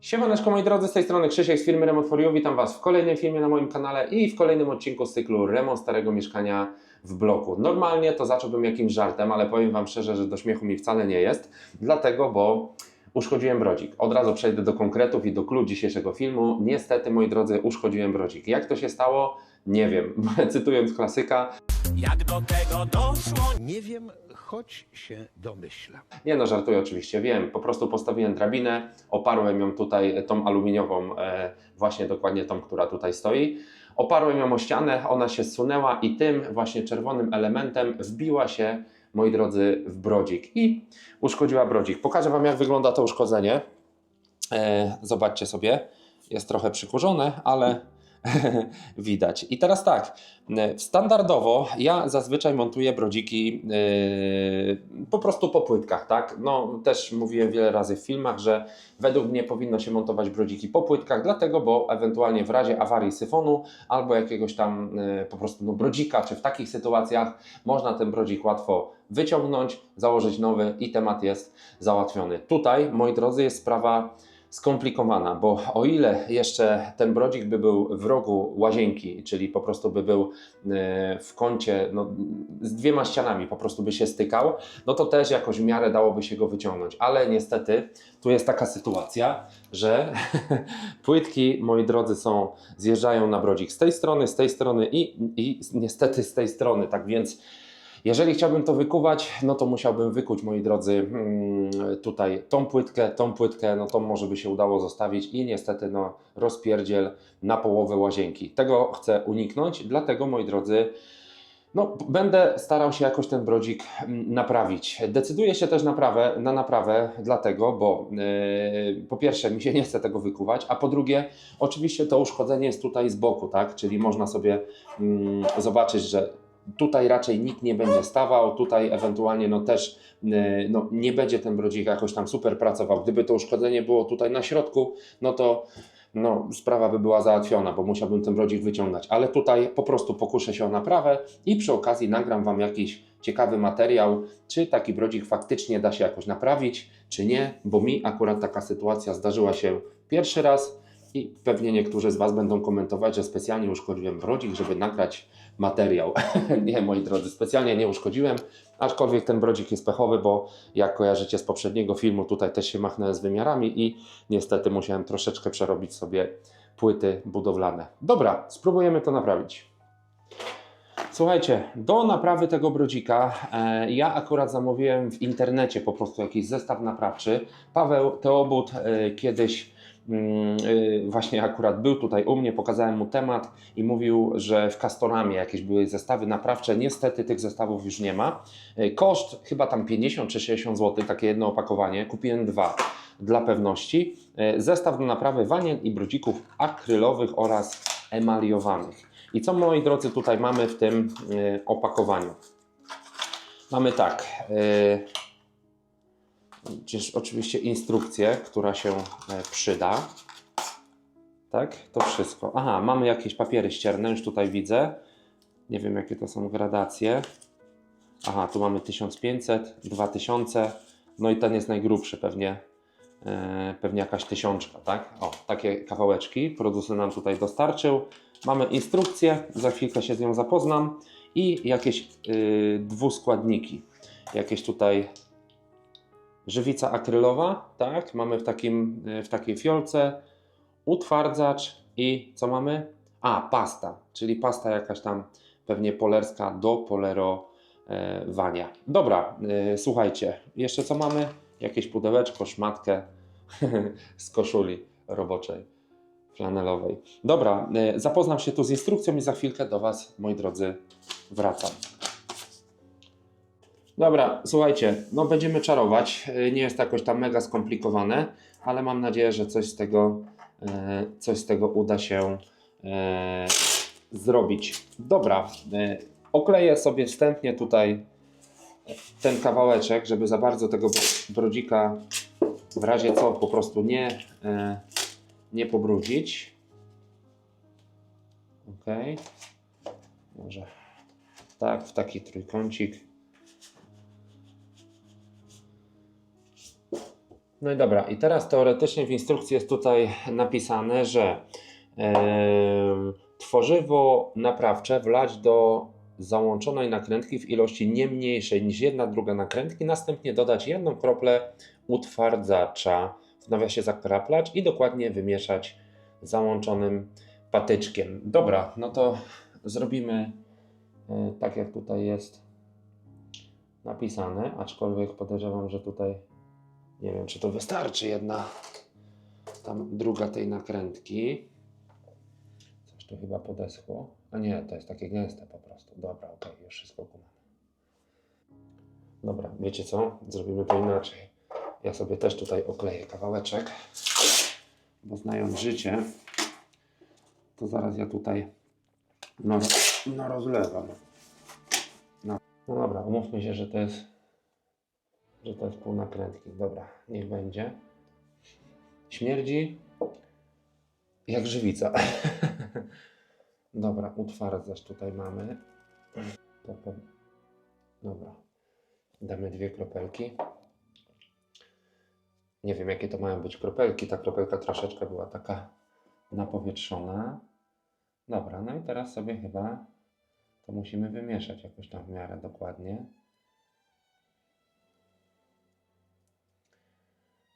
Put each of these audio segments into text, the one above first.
Siemaneczko moi drodzy, z tej strony Krzysiek z firmy Remont for You. Witam Was w kolejnym filmie na moim kanale i w kolejnym odcinku z cyklu Remont starego mieszkania w bloku. Normalnie to zacząłbym jakimś żartem, ale powiem Wam szczerze, że do śmiechu mi wcale nie jest, dlatego, bo uszkodziłem brodzik. Od razu przejdę do konkretów i do klucz dzisiejszego filmu. Niestety, moi drodzy, uszkodziłem brodzik. Jak to się stało? Nie wiem. Cytując klasyka, Jak do tego doszło? Nie wiem, choć się domyślam. Nie no, żartuję oczywiście, wiem. Po prostu postawiłem drabinę, oparłem ją tutaj, tą aluminiową, e, właśnie dokładnie tą, która tutaj stoi. Oparłem ją o ścianę, ona się zsunęła i tym właśnie czerwonym elementem wbiła się, moi drodzy, w brodzik i uszkodziła brodzik. Pokażę Wam, jak wygląda to uszkodzenie. E, zobaczcie sobie, jest trochę przykurzone, ale widać. I teraz tak, standardowo ja zazwyczaj montuję brodziki e, po prostu po płytkach, tak? No też mówiłem wiele razy w filmach, że według mnie powinno się montować brodziki po płytkach, dlatego, bo ewentualnie w razie awarii syfonu albo jakiegoś tam e, po prostu no, brodzika, czy w takich sytuacjach można ten brodzik łatwo wyciągnąć, założyć nowy i temat jest załatwiony. Tutaj, moi drodzy, jest sprawa skomplikowana, bo o ile jeszcze ten brodzik by był w rogu łazienki, czyli po prostu by był e, w kącie no, z dwiema ścianami, po prostu by się stykał, no to też jakoś w miarę dałoby się go wyciągnąć. Ale niestety tu jest taka sytuacja, że płytki, moi drodzy, są, zjeżdżają na brodzik z tej strony, z tej strony i, i niestety z tej strony, tak więc jeżeli chciałbym to wykuwać, no to musiałbym wykuć, moi drodzy, mm, tutaj tą płytkę, tą płytkę, no to może by się udało zostawić i niestety no rozpierdziel na połowę łazienki. Tego chcę uniknąć, dlatego, moi drodzy, no, będę starał się jakoś ten brodzik mm, naprawić. Decyduję się też naprawę, na naprawę, dlatego, bo yy, po pierwsze mi się nie chce tego wykuwać, a po drugie, oczywiście to uszkodzenie jest tutaj z boku, tak? Czyli można sobie mm, zobaczyć, że tutaj raczej nikt nie będzie stawał, tutaj ewentualnie no też yy, no, nie będzie ten brodzik jakoś tam super pracował. Gdyby to uszkodzenie było tutaj na środku, no to no, sprawa by była załatwiona, bo musiałbym ten brodzik wyciągać. Ale tutaj po prostu pokuszę się o naprawę i przy okazji nagram Wam jakiś ciekawy materiał, czy taki brodzik faktycznie da się jakoś naprawić, czy nie, bo mi akurat taka sytuacja zdarzyła się pierwszy raz i pewnie niektórzy z Was będą komentować, że specjalnie uszkodziłem brodzik, żeby nagrać materiał. nie, moi drodzy, specjalnie nie uszkodziłem, aczkolwiek ten brodzik jest pechowy, bo jak kojarzycie z poprzedniego filmu, tutaj też się machnąłem z wymiarami i niestety musiałem troszeczkę przerobić sobie płyty budowlane. Dobra, spróbujemy to naprawić. Słuchajcie, do naprawy tego brodzika e, ja akurat zamówiłem w internecie po prostu jakiś zestaw naprawczy. Paweł Teobut e, kiedyś właśnie akurat był tutaj u mnie, pokazałem mu temat i mówił, że w Castoramie jakieś były zestawy naprawcze. Niestety tych zestawów już nie ma. E, Koszt chyba tam 50 czy 60 zł, takie jedno opakowanie. Kupiłem dwa dla pewności. E, Zestaw do naprawy wanien i brodzików akrylowych oraz emaliowanych. I co moi drodzy tutaj mamy w tym opakowaniu? Mamy tak. Gdzieś oczywiście instrukcję, która się e, przyda. Tak, to wszystko. Aha, mamy jakieś papiery ścierne, już tutaj widzę. Nie wiem, jakie to są gradacje. Aha, tu mamy 1500, 2000. No i ten jest najgrubszy pewnie. E, pewnie jakaś tysiączka, tak? O, takie kawałeczki producent nam tutaj dostarczył. Mamy instrukcję, za chwilkę się z nią zapoznam i jakieś y, dwuskładniki. Jakieś tutaj żywica akrylowa, tak? Mamy w, takim, w takiej fiolce utwardzacz i co mamy? A, pasta, czyli pasta jakaś tam pewnie polerska do polerowania. Dobra, y, słuchajcie, jeszcze co mamy? Jakieś pudełeczko, szmatkę z koszuli roboczej, flanelowej. Dobra, y, zapoznam się tu z instrukcją i za chwilkę do Was, moi drodzy, wracam. Dobra, słuchajcie, no będziemy czarować. Y, Nie jest to jakoś tam mega skomplikowane, ale mam nadzieję, że coś z tego, e, coś z tego uda się e, zrobić. Dobra, e, okleję sobie wstępnie tutaj ten kawałeczek, żeby za bardzo tego bro- brodzika w razie co po prostu nie, e, nie pobrudzić. Ok. Może tak, w taki trójkącik. No i dobra, i teraz teoretycznie w instrukcji jest tutaj napisane, że em, tworzywo naprawcze wlać do załączonej nakrętki w ilości nie mniejszej niż jedna druga nakrętki, następnie dodać jedną kroplę utwardzacza, w nawiasie zakraplać i dokładnie wymieszać załączonym patyczkiem. Dobra, no to zrobimy e, tak jak tutaj jest napisane, aczkolwiek podejrzewam, że tutaj nie wiem, czy to wystarczy jedna tam druga tej nakrętki. Coś tu chyba podeschło. A nie, to jest takie gęste po prostu. Dobra, okej, już wszystko kumam. Dobra, wiecie co? Zrobimy to inaczej. Ja sobie też tutaj okleję kawałeczek, bo znając życie, to zaraz ja tutaj no, no rozlewam. No. no dobra, umówmy się, że to jest że to jest pół nakrętki. Dobra, niech będzie. Śmierdzi jak żywica. Dobra, utwardzacz tutaj mamy. Dobra. Damy dwie kropelki. Nie wiem, jakie to mają być kropelki. Ta kropelka troszeczkę była taka napowietrzona. Dobra, no i teraz sobie chyba to musimy wymieszać jakoś tam w miarę dokładnie.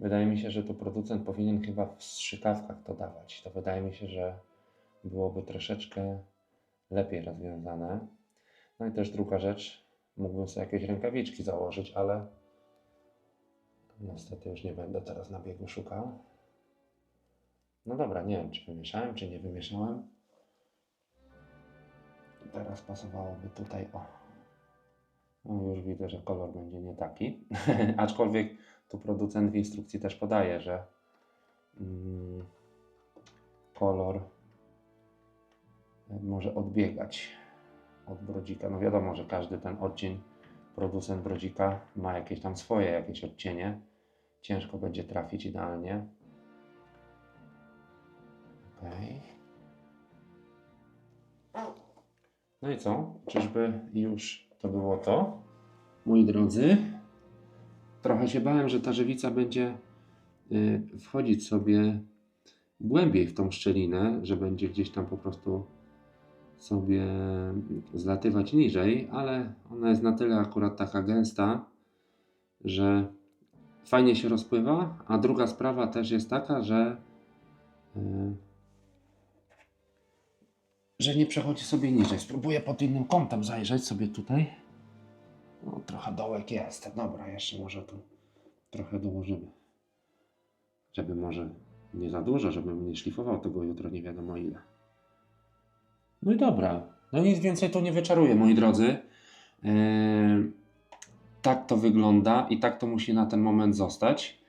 Wydaje mi się, że tu producent powinien chyba w strzykawkach to dawać. To wydaje mi się, że byłoby troszeczkę lepiej rozwiązane. No i też druga rzecz, mógłbym sobie jakieś rękawiczki założyć, ale niestety już nie będę teraz na biegu szukał. No dobra, nie wiem, czy wymieszałem, czy nie wymieszałem. Teraz pasowałoby tutaj, o. No już widzę, że kolor będzie nie taki. Aczkolwiek tu producent w instrukcji też podaje, że mm, kolor może odbiegać od brodzika. No wiadomo, że każdy ten odcień producent brodzika ma jakieś tam swoje jakieś odcienie. Ciężko będzie trafić idealnie. No i co? Czyżby już to było to? Moi drodzy, trochę się bałem, że ta żywica będzie y, wchodzić sobie głębiej w tą szczelinę, że będzie gdzieś tam po prostu sobie zlatywać niżej, ale ona jest na tyle akurat taka gęsta, że fajnie się rozpływa, a druga sprawa też jest taka, że y, że nie przechodzi sobie niżej. Spróbuję pod innym kątem zajrzeć sobie tutaj. No, trochę dołek jest. Dobra, jeszcze może tu trochę dołożymy. Żeby może nie za dużo, żebym nie szlifował tego jutro nie wiadomo ile. No i dobra. No nic więcej tu nie wyczaruję, moi drodzy. Eee, tak to wygląda i tak to musi na ten moment zostać.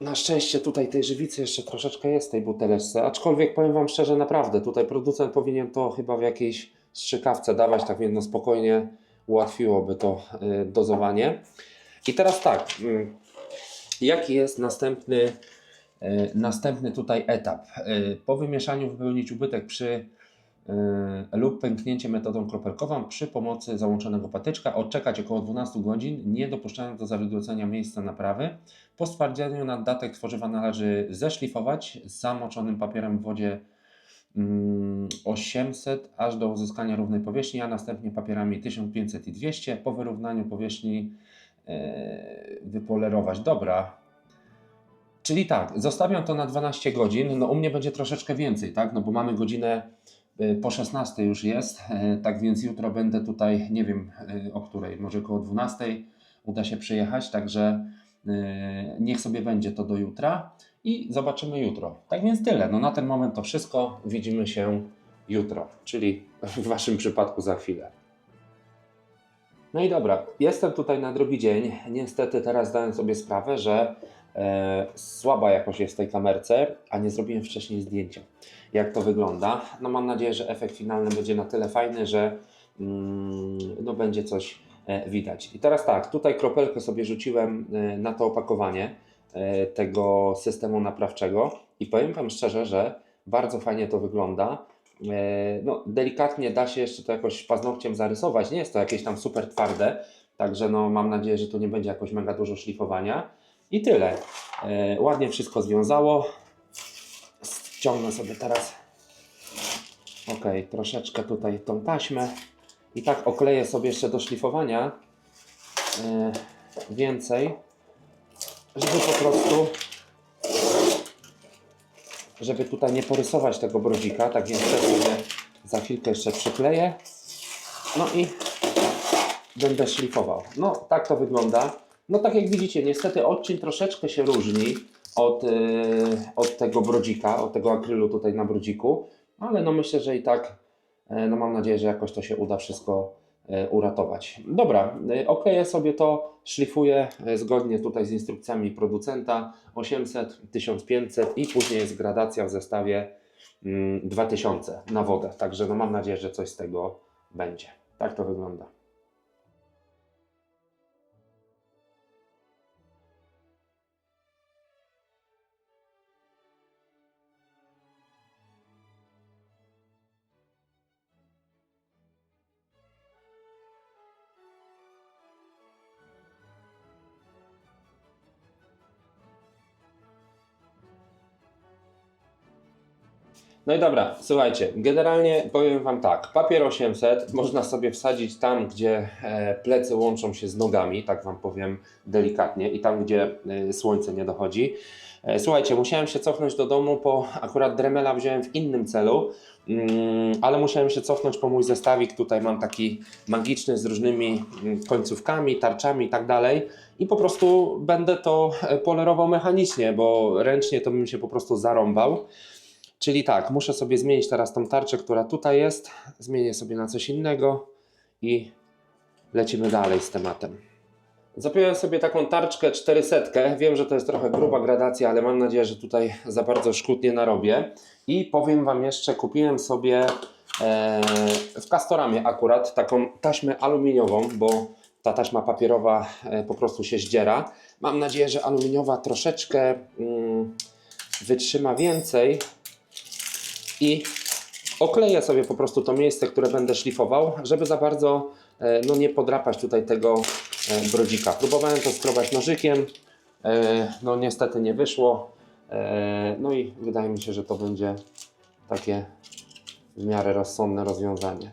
Na szczęście tutaj tej żywicy jeszcze troszeczkę jest tej buteleczce, aczkolwiek powiem Wam szczerze, naprawdę, tutaj producent powinien to chyba w jakiejś strzykawce dawać, tak więc no spokojnie ułatwiłoby to y, dozowanie. I teraz tak, y, jaki jest następny, y, następny tutaj etap? Y, po wymieszaniu wypełnić ubytek przy lub pęknięcie metodą kropelkową przy pomocy załączonego patyczka, odczekać około 12 godzin, nie dopuszczając do zawilgocenia miejsca naprawy. Po stwierdzeniu naddatek tworzywa należy zeszlifować zamoczonym papierem w wodzie mm, 800 aż do uzyskania równej powierzchni, a następnie papierami 1500 i 200. Po wyrównaniu powierzchni e, wypolerować. Dobra. Czyli tak, zostawiam to na 12 godzin. No u mnie będzie troszeczkę więcej, tak? No bo mamy godzinę e, po 16 już jest, e, tak więc jutro będę tutaj, nie wiem o której, może około 12 uda się przyjechać, także niech sobie będzie to do jutra i zobaczymy jutro. Tak więc tyle. No na ten moment to wszystko. Widzimy się jutro, czyli w Waszym przypadku za chwilę. No i dobra, jestem tutaj na drugi dzień. Niestety teraz zdałem sobie sprawę, że e, słaba jakość jest w tej kamerce, a nie zrobiłem wcześniej zdjęcia. Jak to wygląda? No mam nadzieję, że efekt finalny będzie na tyle fajny, że mm, no będzie coś e, widać. I teraz tak, tutaj kropelkę sobie rzuciłem e, na to opakowanie tego systemu naprawczego i powiem Wam szczerze, że bardzo fajnie to wygląda. E, No, delikatnie da się jeszcze to jakoś paznokciem zarysować. Nie jest to jakieś tam super twarde, także no, mam nadzieję, że tu nie będzie jakoś mega dużo szlifowania. I tyle. E, ładnie wszystko związało. Ściągnę sobie teraz ok, troszeczkę tutaj tą taśmę i tak okleję sobie jeszcze do szlifowania e, więcej, żeby po prostu żeby tutaj nie porysować tego brodzika, tak więc też sobie za chwilkę jeszcze przykleję. No i będę szlifował. No, tak to wygląda. No, tak jak widzicie, niestety odcień troszeczkę się różni od, yy, od tego brodzika, od tego akrylu tutaj na brodziku, ale no myślę, że i tak, yy, no mam nadzieję, że jakoś to się uda wszystko uratować. Dobra, yy, okleję sobie to, szlifuję yy, zgodnie tutaj z instrukcjami producenta 800, 1500 i później jest gradacja w zestawie mm, 2000 na wodę. Także no mam nadzieję, że coś z tego będzie. Tak to wygląda. No i dobra, słuchajcie, generalnie powiem Wam tak, papier 800 można sobie wsadzić tam, gdzie e, plecy łączą się z nogami, tak Wam powiem delikatnie, i tam, gdzie e, słońce nie dochodzi. E, słuchajcie, musiałem się cofnąć do domu, bo akurat Dremela wziąłem w innym celu, mm, ale musiałem się cofnąć po mój zestawik, tutaj mam taki magiczny z różnymi mm, końcówkami, tarczami i tak dalej. I po prostu będę to polerował mechanicznie, bo ręcznie to bym się po prostu zarąbał. Czyli tak, muszę sobie zmienić teraz tą tarczę, która tutaj jest. Zmienię sobie na coś innego i lecimy dalej z tematem. Zapiąłem sobie taką tarczkę 400. Wiem, że to jest trochę gruba gradacja, ale mam nadzieję, że tutaj za bardzo szkód nie narobię. I powiem Wam jeszcze, kupiłem sobie e, w Castoramie akurat taką taśmę aluminiową, bo ta taśma papierowa e, po prostu się zdziera. Mam nadzieję, że aluminiowa troszeczkę mm, wytrzyma więcej, i okleję sobie po prostu to miejsce, które będę szlifował, żeby za bardzo e, no, nie podrapać tutaj tego e, brodzika. Próbowałem to skrobać nożykiem, e, no niestety nie wyszło. No i wydaje mi się, że to będzie takie w miarę rozsądne rozwiązanie.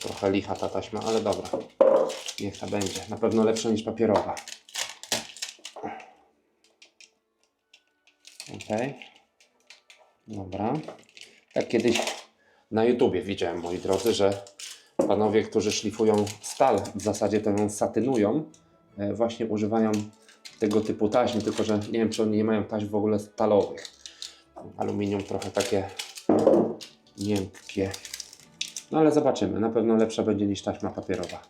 Trochę licha ta taśma, ale dobra. Niech ta będzie. Na pewno lepsza niż papierowa. Ok. Dobra. Tak kiedyś na YouTubie widziałem, moi drodzy, że panowie, którzy szlifują stal, w zasadzie to ją satynują, e, właśnie używają tego typu taśm, tylko że nie wiem, czy oni nie mają taśm w ogóle stalowych. Aluminium trochę takie miękkie. No ale zobaczymy, na pewno lepsza będzie niż taśma papierowa.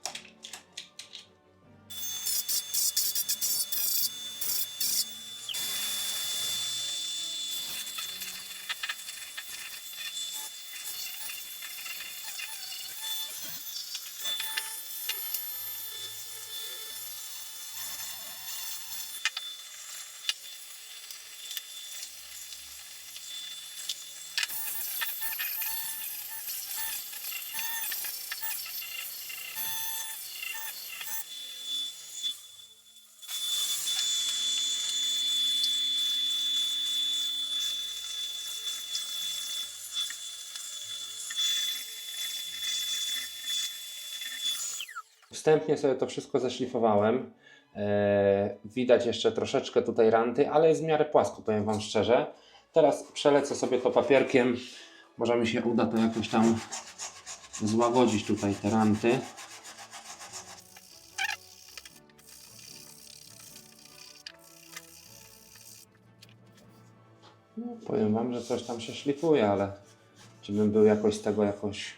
Wstępnie sobie to wszystko zeszlifowałem. Eee, widać jeszcze troszeczkę tutaj ranty, ale jest w miarę płasko, powiem Wam szczerze. Teraz przelecę sobie to papierkiem. Może mi się uda to jakoś tam złagodzić tutaj te ranty. No, powiem Wam, że coś tam się szlifuje, ale czy bym był jakoś z tego jakoś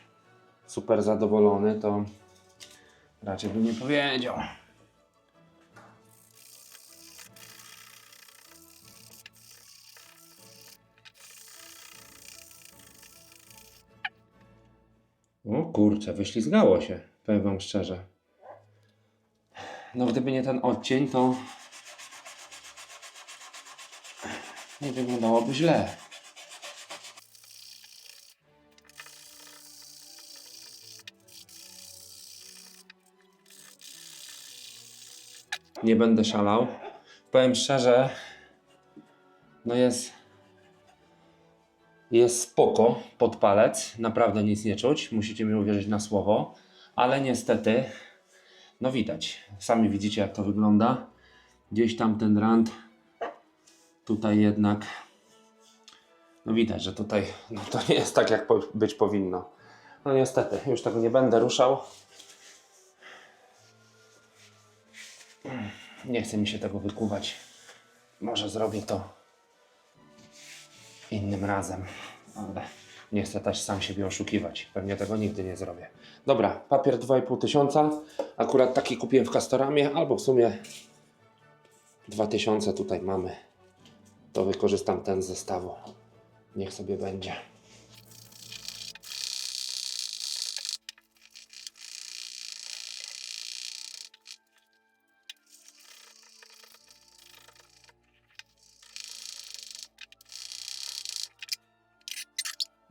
super zadowolony, to Raczej bym nie powiedział. O kurczę, wyślizgało się, powiem wam szczerze. No gdyby nie ten odcień, to nie wyglądałoby źle. Nie będę szalał. Powiem szczerze, no jest, jest spoko pod palec, naprawdę nic nie czuć, musicie mi uwierzyć na słowo, ale niestety, no widać, sami widzicie jak to wygląda, gdzieś tam ten rand, tutaj jednak, no widać, że tutaj no to nie jest tak jak być powinno. No niestety, już tego nie będę ruszał. Nie chce mi się tego wykuwać. Może zrobię to innym razem, ale nie chcę też sam siebie oszukiwać. Pewnie tego nigdy nie zrobię. Dobra, papier 2,5 tysiąca. Akurat taki kupiłem w Castoramie, albo w sumie 2000 tutaj mamy. To wykorzystam ten z zestawu. Niech sobie będzie.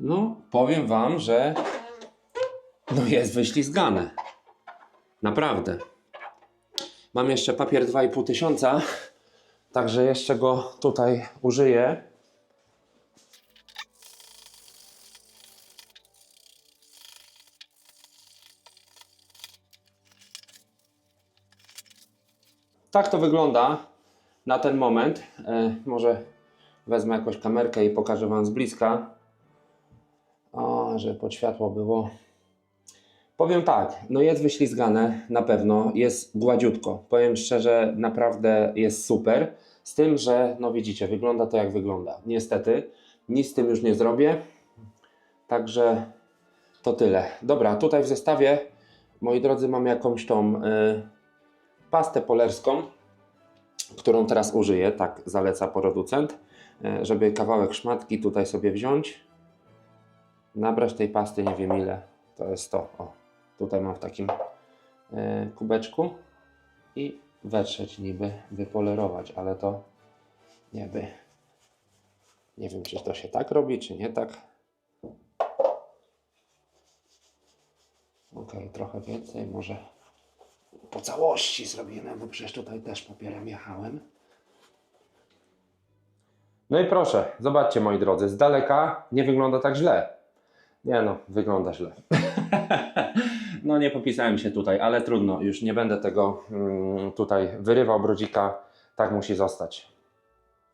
No, powiem Wam, że no jest wyślizgane. Naprawdę. Mam jeszcze papier 2,5 tysiąca, także jeszcze go tutaj użyję. Tak to wygląda na ten moment. E, może wezmę jakąś kamerkę i pokażę Wam z bliska. O, że pod światło było. Powiem tak, no jest wyślizgane na pewno, jest gładziutko. Powiem szczerze, naprawdę jest super. Z tym, że no widzicie, wygląda to jak wygląda. Niestety, nic z tym już nie zrobię. Także to tyle. Dobra, tutaj w zestawie, moi drodzy, mam jakąś tą y, pastę polerską, którą teraz użyję, tak zaleca producent, y, żeby kawałek szmatki tutaj sobie wziąć nabrać tej pasty nie wiem ile. To jest to. O, tutaj mam w takim e, kubeczku i wetrzeć niby, wypolerować, ale to nie by. Nie wiem, czy to się tak robi, czy nie tak. Ok, trochę więcej, może po całości zrobimy, bo przecież tutaj też papierem jechałem. No i proszę, zobaczcie moi drodzy, z daleka nie wygląda tak źle. Nie no, wygląda źle. no nie popisałem się tutaj, ale trudno, już nie będę tego mm, tutaj wyrywał brodzika, tak musi zostać.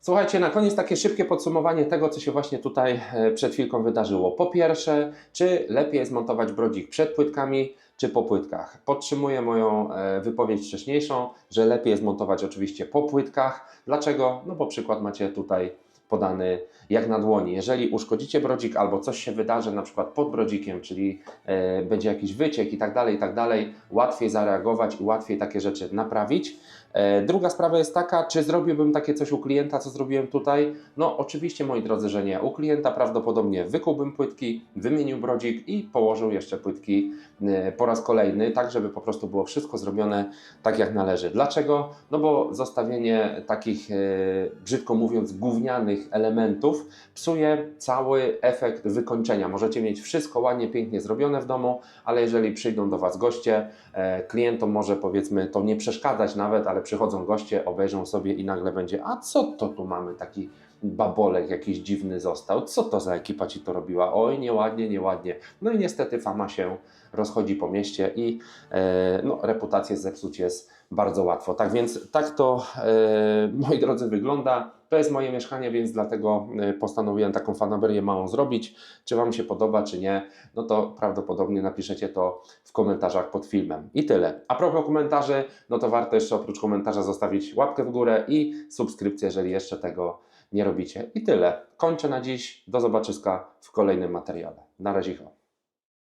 Słuchajcie, na koniec takie szybkie podsumowanie tego, co się właśnie tutaj e, przed chwilką wydarzyło. Po pierwsze, czy lepiej jest montować brodzik przed płytkami, czy po płytkach? Podtrzymuję moją e, wypowiedź wcześniejszą, że lepiej jest montować oczywiście po płytkach. Dlaczego? No bo przykład macie tutaj podany jak na dłoni. Jeżeli uszkodzicie brodzik albo coś się wydarzy na przykład pod brodzikiem, czyli e, będzie jakiś wyciek i tak dalej, i tak dalej, łatwiej zareagować i łatwiej takie rzeczy naprawić. E, druga sprawa jest taka, czy zrobiłbym takie coś u klienta, co zrobiłem tutaj? No oczywiście moi drodzy, że nie. U klienta prawdopodobnie wykułbym płytki, wymienił brodzik i położył jeszcze płytki e, po raz kolejny, tak żeby po prostu było wszystko zrobione tak jak należy. Dlaczego? No bo zostawienie takich, brzydko mówiąc, gównianych elementów psuje cały efekt wykończenia. Możecie mieć wszystko ładnie, pięknie zrobione w domu, ale jeżeli przyjdą do Was goście, e, klientom może powiedzmy to nie przeszkadzać nawet, ale przychodzą goście, obejrzą sobie i nagle będzie, a co to tu mamy taki babolek jakiś dziwny został, co to za ekipa Ci to robiła, oj nieładnie, nieładnie. No i niestety fama się rozchodzi po mieście i e, no, reputację zepsuć jest bardzo łatwo. Tak więc tak to, e, moi drodzy, wygląda. To jest moje mieszkanie, więc dlatego e, postanowiłem taką fanaberię małą zrobić. Czy Wam się podoba, czy nie, no to prawdopodobnie napiszecie to w komentarzach pod filmem. I tyle. A propos komentarzy, no to warto jeszcze oprócz komentarza zostawić łapkę w górę i subskrypcję, jeżeli jeszcze tego nie robicie. I tyle. Kończę na dziś. Do zobaczyska w kolejnym materiale. Na razie.